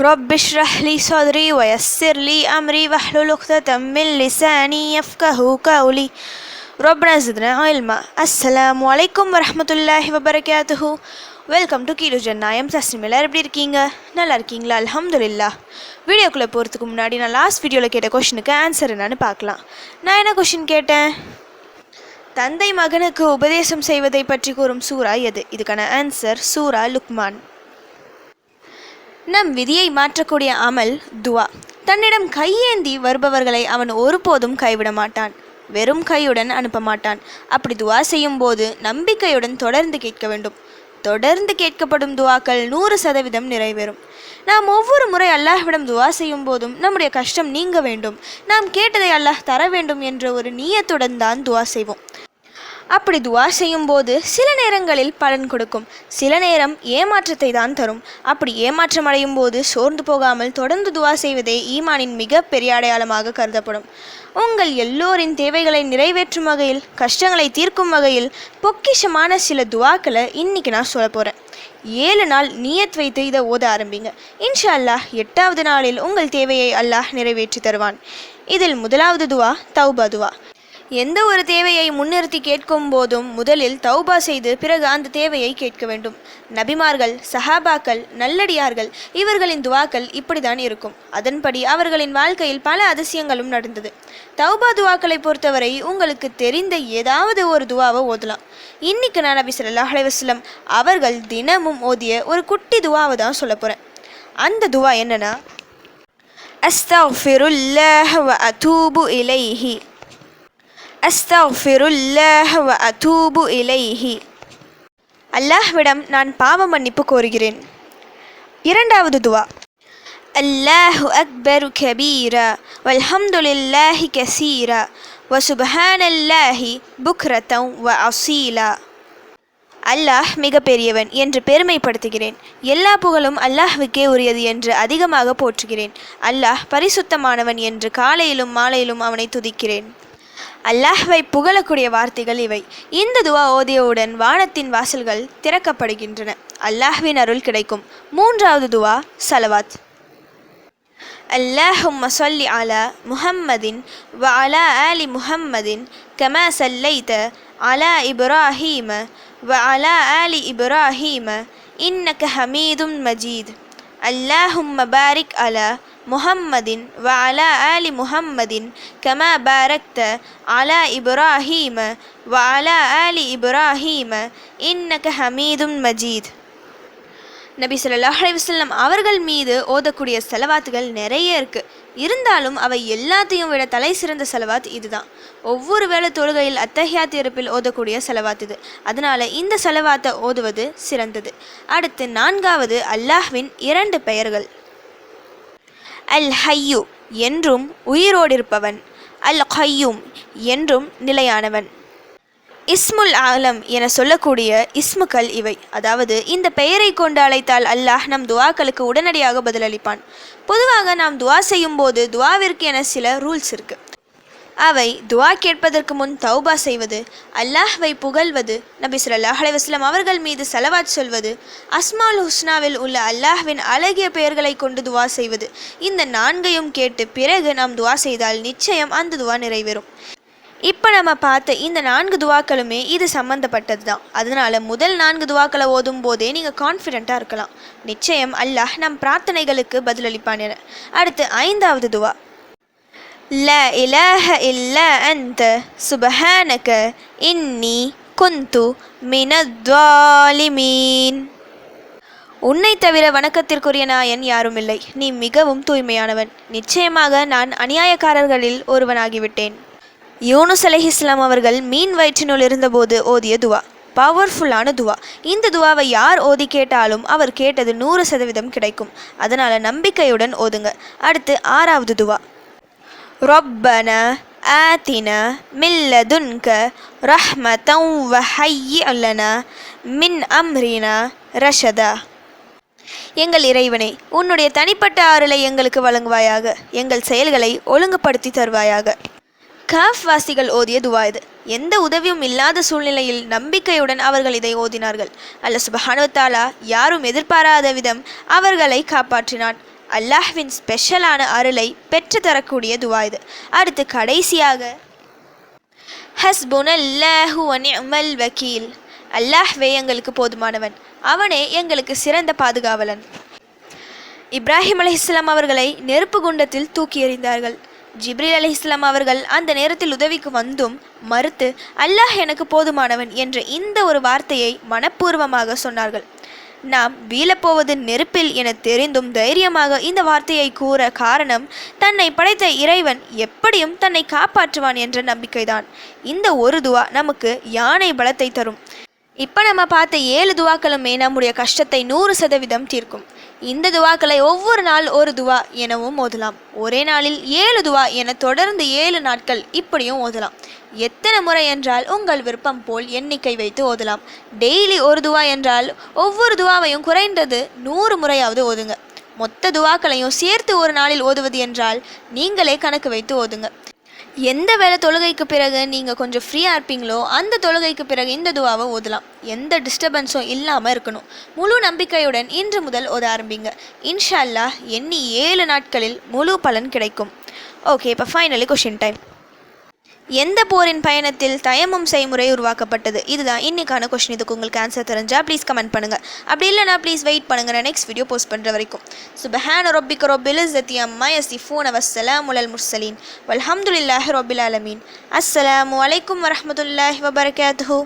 رب اشرح لي صدري ويسر لي أمري واحلل عقدة من لساني يفقه قولي ربنا زدنا علما السلام عليكم ورحمة الله وبركاته welcome to கீழு ஜன்னாயம் Tasnim எல்லாரும் எப்படி இருக்கீங்க நல்லா இருக்கீங்களா அல்ஹம்துலில்லா வீடியோக்குள்ளே போகிறதுக்கு முன்னாடி நான் லாஸ்ட் வீடியோவில் கேட்ட கொஷினுக்கு ஆன்சர் என்னன்னு பார்க்கலாம் நான் என்ன கொஷின் கேட்டேன் தந்தை மகனுக்கு உபதேசம் செய்வதை பற்றி கூறும் சூரா எது இதுக்கான ஆன்சர் சூரா லுக்மான் நம் விதியை மாற்றக்கூடிய அமல் துவா. தன்னிடம் கையேந்தி வருபவர்களை அவன் ஒருபோதும் கைவிட மாட்டான். வெறும் கையுடன் அனுப்ப மாட்டான். அப்படி துவா செய்யும் போது நம்பிக்கையுடன் தொடர்ந்து கேட்க வேண்டும். தொடர்ந்து கேட்கப்படும் துவாக்கள் நூறு சதவீதம் நிறைவேறும். நாம் ஒவ்வொரு முறை அல்லாஹ்விடம் துவா செய்யும் போதும் நம்முடைய கஷ்டம் நீங்க வேண்டும். நாம் கேட்டதை அல்லாஹ் தர வேண்டும் என்ற ஒரு நீயத்துடன் தான் துவா செய்வோம். அப்படி துவா செய்யும் போது சில நேரங்களில் பலன் கொடுக்கும். சில நேரம் ஏமாற்றத்தை தான் தரும். அப்படி ஏமாற்றம் அடையும் போது சோர்ந்து போகாமல் தொடர்ந்து துவா செய்வதே ஈமானின் மிக பெரிய அடையாளமாக கருதப்படும். உங்கள் எல்லோரின் தேவைகளை நிறைவேற்றும் வகையில் கஷ்டங்களை தீர்க்கும் வகையில் பொக்கிஷமான சில துவாக்களை இன்னைக்கு நான் சொல்ல போகிறேன் ஏழு நாள் நியத் வைத்து இதை ஓத ஆரம்பிங்க. இன்ஷா அல்லாஹ் எட்டாவது நாளில் உங்கள் தேவையை அல்லாஹ் நிறைவேற்றி தருவான். இதில் முதலாவது துவா தௌபா துவா. எந்த ஒரு தேவையை முன்னிறுத்தி கேட்கும் போதும் முதலில் தௌபா செய்து பிறகு அந்த தேவையை கேட்க வேண்டும். நபிமார்கள் சஹாபாக்கள் நல்லடியார்கள் இவர்களின் துவாக்கள் இப்படிதான் இருக்கும். அதன்படி அவர்களின் வாழ்க்கையில் பல அதிசயங்களும் நடந்தது. தௌபா துவாக்களை பொறுத்தவரை உங்களுக்கு தெரிந்த ஏதாவது ஒரு துவாவை ஓதலாம். இன்னைக்கு நான் நபி ஸல்லல்லாஹு அவர்கள் தினமும் ஓதிய ஒரு குட்டி துவாவை தான் சொல்ல போகிறேன் அந்த துவா என்னன்னா அஸ்தஃபிருல்லாஹ் வ அதூபு இலைஹி. அஸ்தஃபிருல்லாஹ் வ அதூபு இலைஹி. அல்லாஹ்விடம் நான் பாவ மன்னிப்பு கோருகிறேன். இரண்டாவது துவா. அல்லாஹு அக்பரு கபீரா வல்ஹம்துலில்லாஹி கசீரா வ சுபஹானல்லாஹி புக்ரதம் வ அசீலா. அல்லாஹ் மிக பெரியவன் என்று பெருமைப்படுத்துகிறேன். எல்லா புகழும் அல்லாஹ்வுக்கே உரியது என்று அதிகமாக போற்றுகிறேன். அல்லாஹ் பரிசுத்தமானவன் என்று காலையிலும் மாலையிலும் அவனை துதிக்கிறேன். அல்லாஹ்வை புகழக்கூடிய வார்த்தைகள் இவை. இந்த துவா ஓதியவுடன் வானத்தின் வாசல்கள் திறக்கப்படுகின்றன. அல்லாஹ்வின் அருள் கிடைக்கும். மூன்றாவது துவா சலவாத். அல்லாஹும் மசல்லி அலா முஹம்மதின் வ அலா ஆலி முஹம்மதின் கமா சல்லைத அலா இப்ராஹீம வ அலா ஆலி இப்ராஹீம இன்னக ஹமீதும் மஜீத். அல்லாஹும் மபாரிக் அலா முஹம்மதின் வ அலா ஆலி முஹம்மதின் கம பாரக்த அலா இப்ராஹீம வ அலா ஆலி இப்ராஹீம இன்னக ஹமீதும் மஜீத். நபி சொல்லாஹ் அலிவசல்லம் அவர்கள் மீது ஓதக்கூடிய செலவாத்துகள் நிறைய இருக்குது இருந்தாலும் அவை எல்லாத்தையும் விட தலை சிறந்த செலவாத் இதுதான். ஒவ்வொரு வேளை தொழுகையில் அத்தஹியாத் திருப்பில் ஓதக்கூடிய செலவாத் இது. அதனால் இந்த செலவாத்தை ஓதுவது சிறந்தது. அடுத்து நான்காவது அல்லாஹ்வின் இரண்டு பெயர்கள். அல் ஹையு என்றும் உயிரோடிருப்பவன். அல் கய்யூம் என்றும் நிலையானவன். இஸ்முல் ஆலம் என சொல்லக்கூடிய இஸ்முக்கள் இவை. அதாவது இந்த பெயரை கொண்டு அழைத்தால் அல்லாஹ் நம் துவாக்களுக்கு உடனடியாக பதிலளிப்பான். பொதுவாக நாம் துவா செய்யும் போது துவாவிற்கு என சில ரூல்ஸ் இருக்குது அவை துவா கேட்பதற்கு முன் தௌபா செய்வது அல்லாஹ்வை புகழ்வது நபி ஸல்லல்லாஹு அலைஹி அவர்கள் மீது செலவாத் சொல்வது அஸ்மால் ஹுஸ்னாவில் உள்ள அல்லாஹ்வின் அழகிய பெயர்களை கொண்டு துவா செய்வது. இந்த நான்கையும் கேட்டு பிறகு நாம் துவா செய்தால் நிச்சயம் அந்த துவா நிறைவேறும். இப்போ நம்ம பார்த்த இந்த நான்கு துவாக்களுமே இது சம்மந்தப்பட்டது தான். அதனால முதல் நான்கு துவாக்களை ஓதும் போதே நீங்கள் கான்ஃபிடெண்ட்டாக இருக்கலாம். நிச்சயம் அல்லாஹ் நம் பிரார்த்தனைகளுக்கு பதிலளிப்பான் என. அடுத்து ஐந்தாவது துவா. ல இலாஹ இல்லா அந்த சுபஹானக இன்னி குந்து மினத்வாலிமீன் உன்னை தவிர வணக்கத்திற்குரிய நாயன் யாரும் இல்லை நீ மிகவும் தூய்மையானவன். நிச்சயமாக நான் அநியாயக்காரர்களில் ஒருவனாகிவிட்டேன். யூனுஸ் அலைஹிஸ்லாம் அவர்கள் மீன் வயிற்றினுள் இருந்தபோது ஓதிய துவா. பவர்ஃபுல்லான துவா. இந்த துவாவை யார் ஓதி கேட்டாலும் அவர் கேட்டது நூறு சதவீதம் கிடைக்கும். அதனால் நம்பிக்கையுடன் ஓதுங்க. அடுத்து ஆறாவது துவா. ரொப்பன ஆத்தின لدنك رحمة وهيئ لنا மின் அம்ரினா ரஷதா எங்கள் இறைவனே உன்னுடைய தனிப்பட்ட ஆறலை எங்களுக்கு வழங்குவாயாக. எங்கள் செயல்களை ஒழுங்குபடுத்தி தருவாயாக. காஃப் வாசிகள் ஓதிய துவா இது. எந்த உதவியும் இல்லாத சூழ்நிலையில் நம்பிக்கையுடன் அவர்கள் இதை ஓதினார்கள். அல்ல சுபஹானுவத்தாலா யாரும் எதிர்பாராத விதம் அவர்களை காப்பாற்றினான். அல்லாஹ்வின் ஸ்பெஷலான அருளை பெற்று தரக்கூடிய துவா இது. அடுத்து கடைசியாக ஹஸ்புனல்லாஹு வ வக்கீல் அல்லாஹ்வே எங்களுக்கு போதுமானவன். அவனே எங்களுக்கு சிறந்த பாதுகாவலன். இப்ராஹிம் அலி இஸ்லாம் அவர்களை நெருப்பு குண்டத்தில் தூக்கி எறிந்தார்கள். ஜிப்ரில் அலி இஸ்லாம் அவர்கள் அந்த நேரத்தில் உதவிக்கு வந்தும் மறுத்து அல்லாஹ் எனக்கு போதுமானவன் என்ற இந்த ஒரு வார்த்தையை மனப்பூர்வமாக சொன்னார்கள். நாம் வீழப்போவது நெருப்பில் என தெரிந்தும் தைரியமாக இந்த வார்த்தையை கூற காரணம் தன்னை படைத்த இறைவன் எப்படியும் தன்னை காப்பாற்றுவான் என்ற நம்பிக்கைதான். இந்த ஒரு துவா நமக்கு யானை பலத்தை தரும். இப்போ நம்ம பார்த்த ஏழு துவாக்களுமே நம்முடைய கஷ்டத்தை நூறு சதவீதம் தீர்க்கும். இந்த துவாக்களை ஒவ்வொரு நாள் ஒரு துவா எனவும் ஓதலாம். ஒரே நாளில் ஏழு துவா என தொடர்ந்து ஏழு நாட்கள் இப்படியும் ஓதலாம். எத்தனை முறை என்றால் உங்கள் விருப்பம் போல் எண்ணிக்கை வைத்து ஓதலாம். டெய்லி ஒரு துவா என்றால் ஒவ்வொரு துவாவையும் குறைந்தது நூறு முறையாவது ஓதுங்க. மொத்த துவாக்களையும் சேர்த்து ஒரு நாளில் ஓதுவது என்றால் நீங்களே கணக்கு வைத்து ஓதுங்க. எந்த வேலை தொழுகைக்கு பிறகு நீங்கள் கொஞ்சம் ஃப்ரீயாக இருப்பீங்களோ அந்த தொழுகைக்கு பிறகு இந்த துவாவை ஓதலாம். எந்த டிஸ்டர்பன்ஸும் இல்லாமல் இருக்கணும். முழு நம்பிக்கையுடன் இன்று முதல் ஓத ஆரம்பிங்க. இன்ஷா அல்லாஹ் எண்ணி ஏழு நாட்களில் முழு பலன் கிடைக்கும். ஓகே இப்போ ஃபைனலி கொஷின் டைம் எந்த போரின் பயணத்தில் தயமும் செய்முறை உருவாக்கப்பட்டது? இதுதான் இன்னைக்கான கொஷின் இதுக்கு உங்களுக்கு ஆன்சர் தெரிஞ்சா ப்ளீஸ் கமெண்ட் பண்ணுங்க. அப்படி இல்லைனா ப்ளீஸ் வெயிட் பண்ணுங்க. நான் நெக்ஸ்ட் வீடியோ போஸ்ட் பண்ணுற வரைக்கும். சுபஹான ரொபிக்க ரொபில் இஸ்ஸத்தி அம்மா யசிஃபூன் வஸ்ஸலாம் உலல் முர்சலீன் வல்ஹம்துல்லாஹ் ரொபில் அலமீன் அஸ்ஸலாமு அலைக்கும் வரமத்துல்லாஹ் வபரகாத்துஹு.